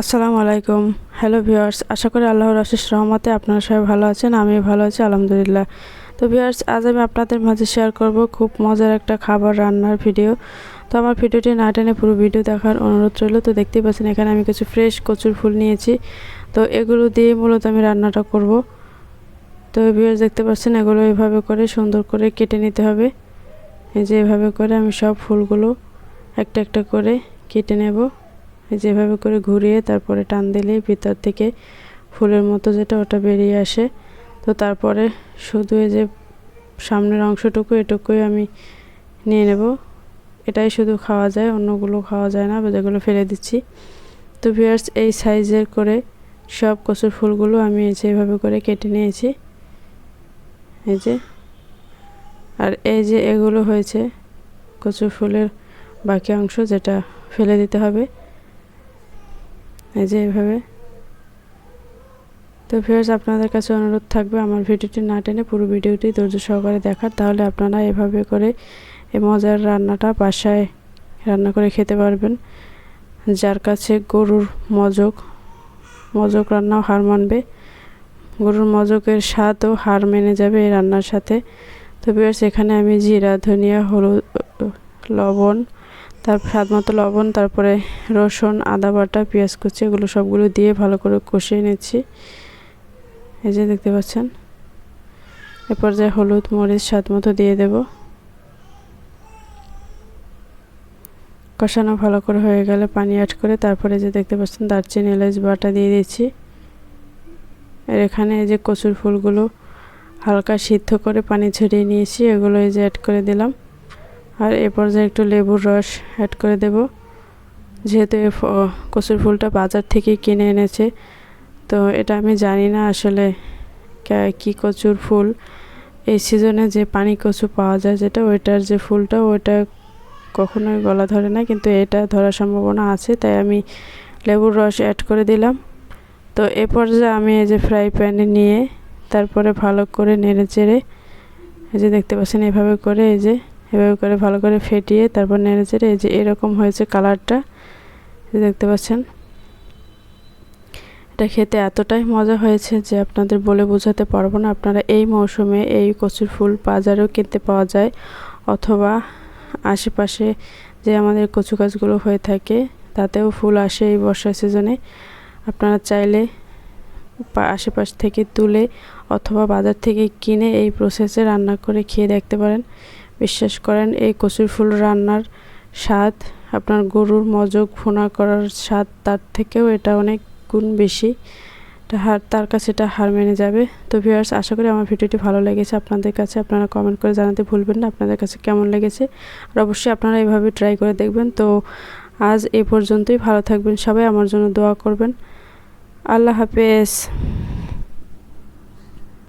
আসসালামু আলাইকুম। Hello viewers আশা করি আল্লাহর আশিস রহমতে আপনারা সবাই ভালো আছেন আমি ভালো আছি, আলহামদুলিল্লাহ। তো ভিউয়ার্স আজ আমি আপনাদের মাঝে শেয়ার করব খুব মজার একটা খাবার রান্নার ভিডিও তো আমার ভিডিওটি না টেনে পুরো ভিডিও দেখার অনুরোধ রইল। তো দেখতেই পাচ্ছেন, এখানে আমি কিছু ফ্রেশ কচুর ফুল নিয়েছি। তো এগুলো দিয়ে মূলত আমি রান্নাটা করব। তো ভিউয়ার্স দেখতে পাচ্ছেন, এগুলো এইভাবে করে সুন্দর করে কেটে নিতে হবে। এই যে এভাবে করে আমি সব ফুলগুলো একটা একটা করে কেটে নেব। যেভাবে করে ঘুরিয়ে তারপরে টান দিলে ভিতর থেকে ফুলের মতো যেটা ওটা বেরিয়ে আসে। তো তারপরে শুধু এই যে সামনের অংশটুকু এটুকুই আমি নিয়ে নেব। এটাই শুধু খাওয়া যায়, অন্যগুলো খাওয়া যায় না, যেগুলো ফেলে দিচ্ছি। তো ভিয়ার্স এই সাইজের করে সব কচুর ফুলগুলো আমি যেভাবে করে কেটে নিয়েছি। এই যে। আর এই যে এগুলো হয়েছে কচুর ফুলের বাকি অংশ যেটা ফেলে দিতে হবে। এই যে এভাবে তো ফিয়ার্স আপনাদের কাছে অনুরোধ থাকবে আমার ভিডিওটি না টেনে পুরো ভিডিওটি ধৈর্য সহকারে দেখার, তাহলে আপনারা এভাবে করে এই মজার রান্নাটা বাসায় রান্না করে খেতে পারবেন। যার কাছে গরুর মজক মজক রান্নাও হার মানবে। গরুর মজকের স্বাদও হার মেনে যাবে এই রান্নার সাথে। তো ফিয়ার্স এখানে আমি জিরা, ধনিয়া, হলুদ, লবণ তার স্বাদ মতো লবণ, তারপরে রসুন, আদা বাটা, পেঁয়াজ কুচি, এগুলো সবগুলো দিয়ে ভালো করে কষিয়ে নিচ্ছি। এই যে দেখতে পাচ্ছেন? এরপর যে হলুদ, মরিচ, স্বাদ মতো দিয়ে দেব। কষানো ভালো করে হয়ে গেলে পানি অ্যাড করে তারপরে যে দেখতে পাচ্ছেন, দারচিনি, এলাচ বাটা দিয়ে দিচ্ছি। আর এখানে এই যে কচুর ফুলগুলো হালকা সিদ্ধ করে পানি ছড়িয়ে নিয়েছি, এগুলো এই যে অ্যাড করে দিলাম। আর এ পর্যায়ে একটু লেবুর রস অ্যাড করে দেব। যেহেতু কচুর ফুলটা বাজার থেকে কিনে এনেছে, তো এটা আমি জানি না আসলে কি কচুর ফুল। এই সিজনে যে পানি কচু পাওয়া যায়, যেটা ওইটার যে ফুলটা, ওইটা কখনোই গলা ধরে না, কিন্তু এটা ধরার সম্ভাবনা আছে, তাই আমি লেবুর রস অ্যাড করে দিলাম। তো এ পর্যায়ে আমি এই যে ফ্রাই প্যানে নিয়ে, তারপরে ভালো করে নেড়ে চেড়ে, এই যে দেখতে পাচ্ছেন, এভাবে করে এই যে এভাবে করে ভালো করে ফেটিয়ে তারপর নেড়ে চেড়ে এই যে এরকম হয়েছে কালারটা দেখতে পাচ্ছেন। এটা খেতে এতটাই মজা হয়েছে যে আপনাদের বলে বোঝাতে পারব না। আপনারা এই মৌসুমে এই কচুর ফুল বাজারেও কিনতে পাওয়া যায়, অথবা আশেপাশে যে আমাদের কচু গাছগুলো হয়ে থাকে, তাতেও ফুল আসে এই বর্ষা সিজনে। আপনারা চাইলে আশেপাশ থেকে তুলে অথবা বাজার থেকে কিনে এই প্রসেসে রান্না করে খেয়ে দেখতে পারেন। বিশ্বাস করেন, এই কচুর ফুল রান্নার স্বাদ, আপনার গরুর মজক ফোনা করার স্বাদ, তার থেকেও এটা অনেক গুণ বেশি। হার, তার কাছে এটা হার মেনে যাবে। তো ভিউয়ার্স আশা করি আমার ভিডিওটি ভালো লেগেছে। আপনাদের কাছে আপনারা কমেন্ট করে জানাতে ভুলবেন না। আপনাদের কাছে কেমন লেগেছে? আর অবশ্যই আপনারা এইভাবে ট্রাই করে দেখবেন। তো আজ এ পর্যন্তই। ভালো থাকবেন সবাই। আমার জন্য দোয়া করবেন। আল্লাহ হাফেজ।